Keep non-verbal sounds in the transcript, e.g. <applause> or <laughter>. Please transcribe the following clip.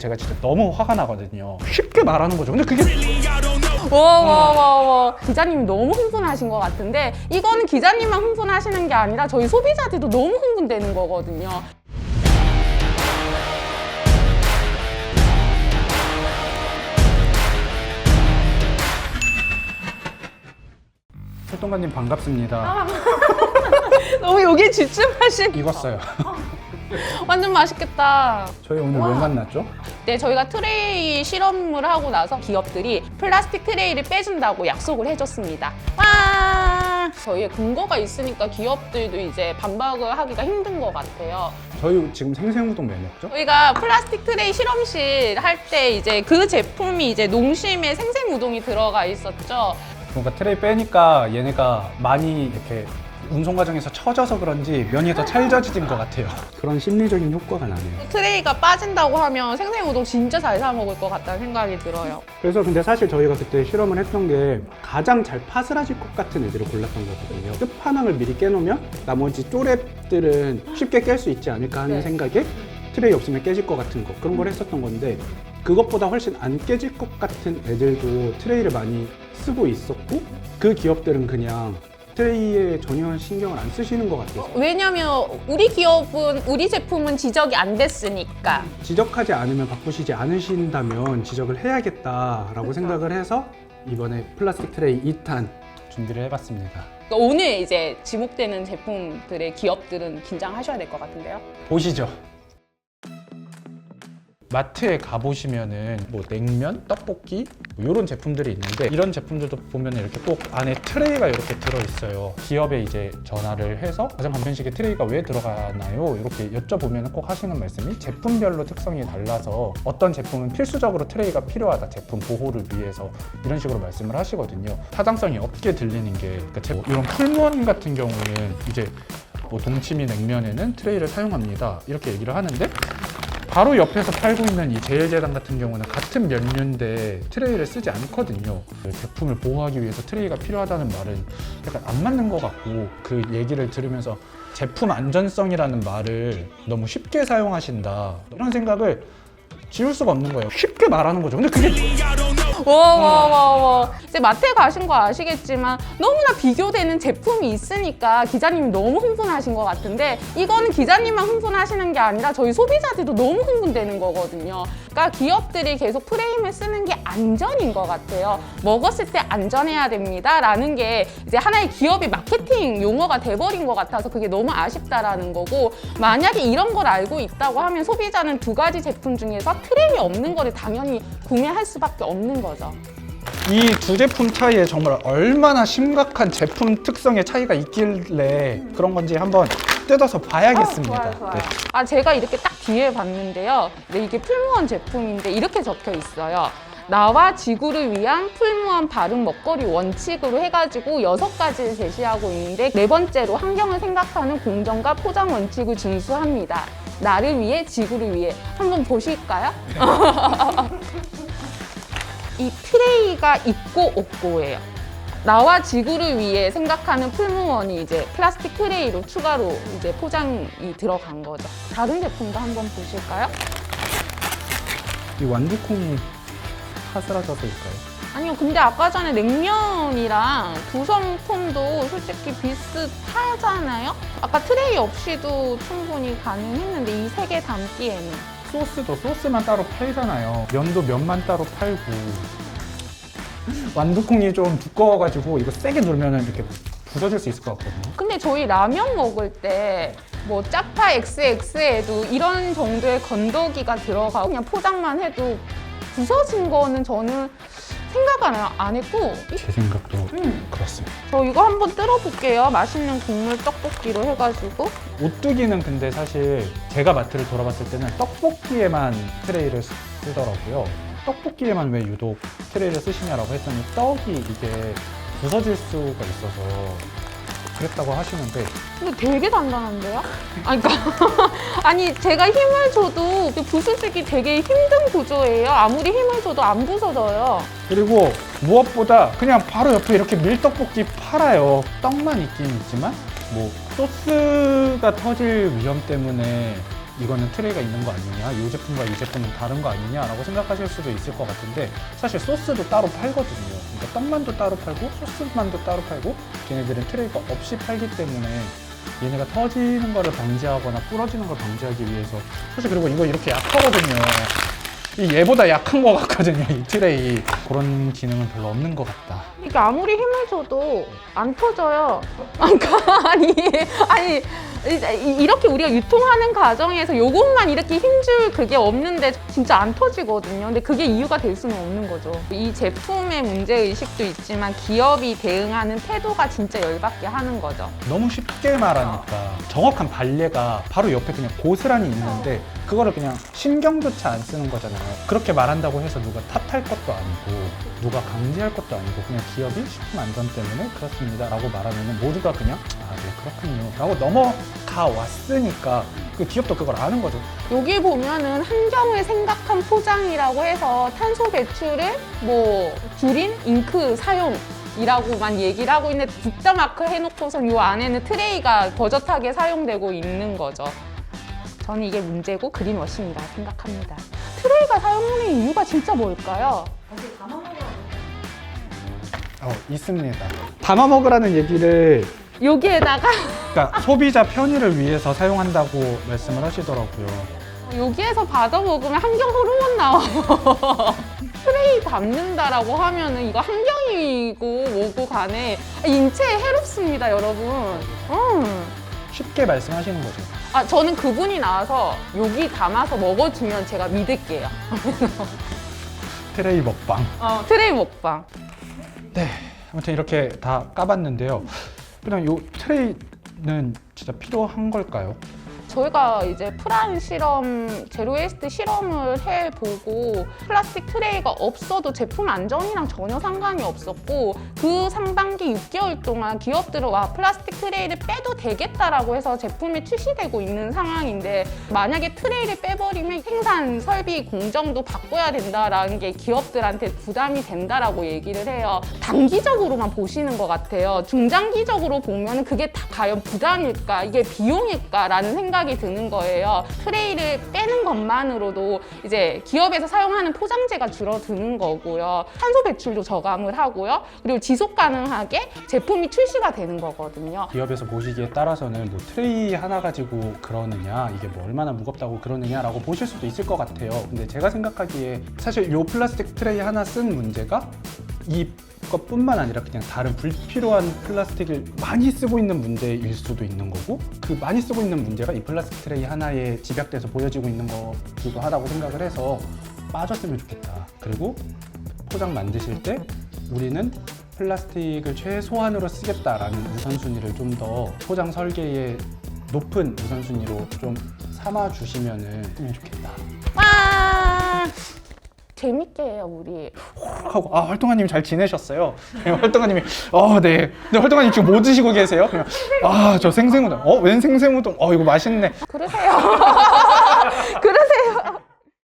제가 진짜 너무 화가 나거든요. 쉽게 말하는 거죠. 근데 그게 와와와와 기자님이 너무 흥분하신 것 같은데 이거는 기자님만 흥분하시는 게 아니라 저희 소비자들도 너무 흥분되는 거거든요. 활동가님 반갑습니다. 아. <laughs> 너무 여기에 집중하신 익었어요. <laughs> 완전 맛있겠다. 저희 오늘 왜 만났죠? 네, 저희가 트레이 실험을 하고 나서 기업들이 플라스틱 트레이를 빼준다고 약속을 해줬습니다. 와! 저희의 근거가 있으니까 기업들도 이제 반박을 하기가 힘든 것 같아요. 저희 지금 생생우동 왜 먹죠? 저희가 플라스틱 트레이 실험실 할 때 이제 그 제품이 이제 농심의 생생 우동이 들어가 있었죠. 뭔가 트레이 빼니까 얘네가 많이 이렇게 운송 과정에서 처져서 그런지 면이 더 찰져진 것 같아요. 그런 심리적인 효과가 나네요. 트레이가 빠진다고 하면 생생 우동 진짜 잘 사 먹을 것 같다는 생각이 들어요. 그래서 근데 사실 저희가 그때 실험을 했던 게 가장 잘 파스라질 것 같은 애들을 골랐던 거거든요. 끝판왕을 미리 깨놓으면 나머지 쪼랩들은 쉽게 깰 수 있지 않을까 하는 네. 생각에 트레이 없으면 깨질 것 같은 거 그런 걸 했었던 건데 그것보다 훨씬 안 깨질 것 같은 애들도 트레이를 많이 쓰고 있었고 그 기업들은 그냥 트레이에 전혀 신경을 안 쓰시는 것 같아서 왜냐면 우리 기업은 우리 제품은 지적이 안 됐으니까. 지적하지 않으면 바꾸시지 않으신다면 지적을 해야겠다라고 그쵸. 생각을 해서 이번에 플라스틱 트레이 2탄 준비를 해봤습니다. 그러니까 오늘 이제 지목되는 제품들의 기업들은 긴장하셔야 될 것 같은데요. 보시죠. 마트에 가보시면은 뭐 냉면, 떡볶이 뭐 이런 제품들이 있는데 이런 제품들도 보면 이렇게 꼭 안에 트레이가 이렇게 들어있어요. 기업에 이제 전화를 해서 가장 간편식에 트레이가 왜 들어가나요? 이렇게 여쭤보면 꼭 하시는 말씀이 제품별로 특성이 달라서 어떤 제품은 필수적으로 트레이가 필요하다. 제품 보호를 위해서 이런 식으로 말씀을 하시거든요. 타당성이 없게 들리는 게 그러니까 제- 뭐 이런 풀무원 같은 경우는 이제 뭐 동치미 냉면에는 트레이를 사용합니다. 이렇게 얘기를 하는데 바로 옆에서 팔고 있는 이 제일제당 같은 경우는 같은 면류인데 트레이를 쓰지 않거든요. 그 제품을 보호하기 위해서 트레이가 필요하다는 말은 약간 안 맞는 것 같고 그 얘기를 들으면서 제품 안전성이라는 말을 너무 쉽게 사용하신다 이런 생각을 지울 수가 없는 거예요. 쉽게 말하는 거죠. 근데 그게 와와와와 이제 마트에 가신 거 아시겠지만 너무나 비교되는 제품이 있으니까 기자님이 너무 흥분하신 것 같은데 이거는 기자님만 흥분하시는 게 아니라 저희 소비자들도 너무 흥분되는 거거든요. 그러니까 기업들이 계속 프레임을 쓰는 게 안전인 것 같아요. 먹었을 때 안전해야 됩니다라는 게 이제 하나의 기업의 마케팅 용어가 돼버린 것 같아서 그게 너무 아쉽다라는 거고 만약에 이런 걸 알고 있다고 하면 소비자는 두 가지 제품 중에서 트레이 없는 거를 당연히 구매할 수밖에 없는 거죠. 이 두 제품 차이에 정말 얼마나 심각한 제품 특성의 차이가 있길래 그런 건지 한번 뜯어서 봐야겠습니다. 아, 좋아요, 좋아요. 네. 아, 제가 이렇게 딱 뒤에 봤는데요. 네, 이게 풀무원 제품인데 이렇게 적혀 있어요. 나와 지구를 위한 풀무원 바른 먹거리 원칙으로 해가지고 여섯 가지를 제시하고 있는데 네 번째로 환경을 생각하는 공정과 포장 원칙을 준수합니다. 나를 위해 지구를 위해 한번 보실까요? <laughs> 이 트레이가 있고 없고예요. 나와 지구를 위해 생각하는 풀무원이 이제 플라스틱 트레이로 추가로 이제 포장이 들어간 거죠. 다른 제품도 한번 보실까요? 이 완두콩이 사스라져서일까요? 아니요, 근데 아까 전에 냉면이랑 구성품도 솔직히 비슷하잖아요? 아까 트레이 없이도 충분히 가능했는데 이 세 개 담기에는. 소스도 소스만 따로 팔잖아요. 면도 면만 따로 팔고. <laughs> 완두콩이 좀 두꺼워가지고 이거 세게 누르면 이렇게 부서질 수 있을 것 같거든요. 근데 저희 라면 먹을 때 뭐 짜파 XX에도 이런 정도의 건더기가 들어가고 그냥 포장만 해도 부서진 거는 저는 생각 안, 안 했고 제 생각도 음. 그렇습니다. 저 이거 한번 뜯어볼게요. 맛있는 국물 떡볶이로 해가지고 오뚜기는 근데 사실 제가 마트를 돌아봤을 때는 떡볶이에만 트레이를 쓰- 쓰더라고요. 떡볶이에만 왜 유독 트레이를 쓰시냐라고 했더니 떡이 이게 부서질 수가 있어서 그랬다고 하시는데 근데 되게 단단한데요? 아니, 그러니까 <laughs> 아니 제가 힘을 줘도 그 부수시기 되게 힘든 구조예요. 아무리 힘을 줘도 안 부서져요. 그리고 무엇보다 그냥 바로 옆에 이렇게 밀떡볶이 팔아요. 떡만 있긴 있지만 뭐 소스가 터질 위험 때문에 이거는 트레이가 있는 거 아니냐, 이 제품과 이 제품은 다른 거 아니냐라고 생각하실 수도 있을 것 같은데 사실 소스도 따로 팔거든요. 그러니까 떡만도 따로 팔고 소스만도 따로 팔고 걔네들은 트레이가 없이 팔기 때문에 얘네가 터지는 거를 방지하거나 부러지는 걸 방지하기 위해서 사실 그리고 이거 이렇게 약하거든요. 이 얘보다 약한 것 같거든요, 이 트레이. 그런 기능은 별로 없는 것 같다. 이게 아무리 힘을 줘도 안 터져요. 그러니까 <laughs> 아니 아니 이렇게 우리가 유통하는 과정에서 요것만 이렇게 힘줄 그게 없는데 진짜 안 터지거든요. 근데 그게 이유가 될 수는 없는 거죠. 이 제품의 문제 의식도 있지만 기업이 대응하는 태도가 진짜 열받게 하는 거죠. 너무 쉽게 말하니까 정확한 발레가 바로 옆에 그냥 고스란히 있는데 그거를 그냥 신경조차 안 쓰는 거잖아요. 그렇게 말한다고 해서 누가 탓할 것도 아니고 누가 강제할 것도 아니고 그냥 기업이 식품 안전 때문에 그렇습니다 라고 말하면 모두가 그냥 아 네 그렇군요 라고 넘어가 왔으니까 그 기업도 그걸 아는 거죠. 여기 보면은 환경을 생각한 포장이라고 해서 탄소 배출을 뭐 줄인 잉크 사용 이라고만 얘기를 하고 있는데 뒷다 마크 해놓고서 이 안에는 트레이가 버젓하게 사용되고 있는 거죠. 저는 이게 문제고 그린워싱이라 생각합니다. 트레이가 사용하는 이유가 진짜 뭘까요? 어, 있습니다. 담아 먹으라는 얘기를 여기에다가 그러니까 소비자 편의를 위해서 사용한다고 말씀을 하시더라고요. 여기에서 받아 먹으면 환경 호르몬 나와요. <laughs> 트레이 담는다라고 하면은 이거 환경이고 뭐고 간에 인체에 해롭습니다, 여러분. 음. 쉽게 말씀하시는 거죠. 아, 저는 그분이 나와서 여기 담아서 먹어주면 제가 믿을게요. <laughs> 트레이 먹방. 트레이 먹방. 네, 아무튼 이렇게 다 까봤는데요. 그냥 요 트레이는 진짜 필요한 걸까요? 저희가 이제 프란 실험, 제로 웨이스트 실험을 해보고 플라스틱 트레이가 없어도 제품 안전이랑 전혀 상관이 없었고 그 상반기 6개월 동안 기업들은 와 플라스틱 트레이를 빼도 되겠다라고 해서 제품이 출시되고 있는 상황인데 만약에 트레이를 빼버리면 생산 설비 공정도 바꿔야 된다라는 게 기업들한테 부담이 된다라고 얘기를 해요. 단기적으로만 보시는 것 같아요. 중장기적으로 보면 그게 다 과연 부담일까 이게 비용일까라는 생각 이 드는 거예요. 트레이를 빼는 것만으로도 이제 기업에서 사용하는 포장재가 줄어드는 거고요. 탄소 배출도 저감을 하고요. 그리고 지속 가능하게 제품이 출시가 되는 거거든요. 기업에서 보시기에 따라서는 뭐 트레이 하나 가지고 그러느냐, 이게 뭐 얼마나 무겁다고 그러느냐라고 보실 수도 있을 것 같아요. 근데 제가 생각하기에 사실 요 플라스틱 트레이 하나 쓴 문제가 이 것뿐만 아니라 그냥 다른 불필요한 플라스틱을 많이 쓰고 있는 문제일 수도 있는 거고 그 많이 쓰고 있는 문제가 이 플라스틱 트레이 하나에 집약돼서 보여지고 있는 거기도 하다고 생각을 해서 빠졌으면 좋겠다. 그리고 포장 만드실 때 우리는 플라스틱을 최소한으로 쓰겠다라는 우선순위를 좀 더 포장 설계의 높은 우선순위로 좀 삼아 주시면은 좋겠다. 와 재밌게 해요 우리. 하고 아 활동가님 잘 지내셨어요. 그냥 활동가님이 어 네. 근데 활동가님 지금 뭐 드시고 계세요? 그냥 아저 생생우동. 어웬 생생우동? 어 이거 맛있네. 그러세요. <laughs>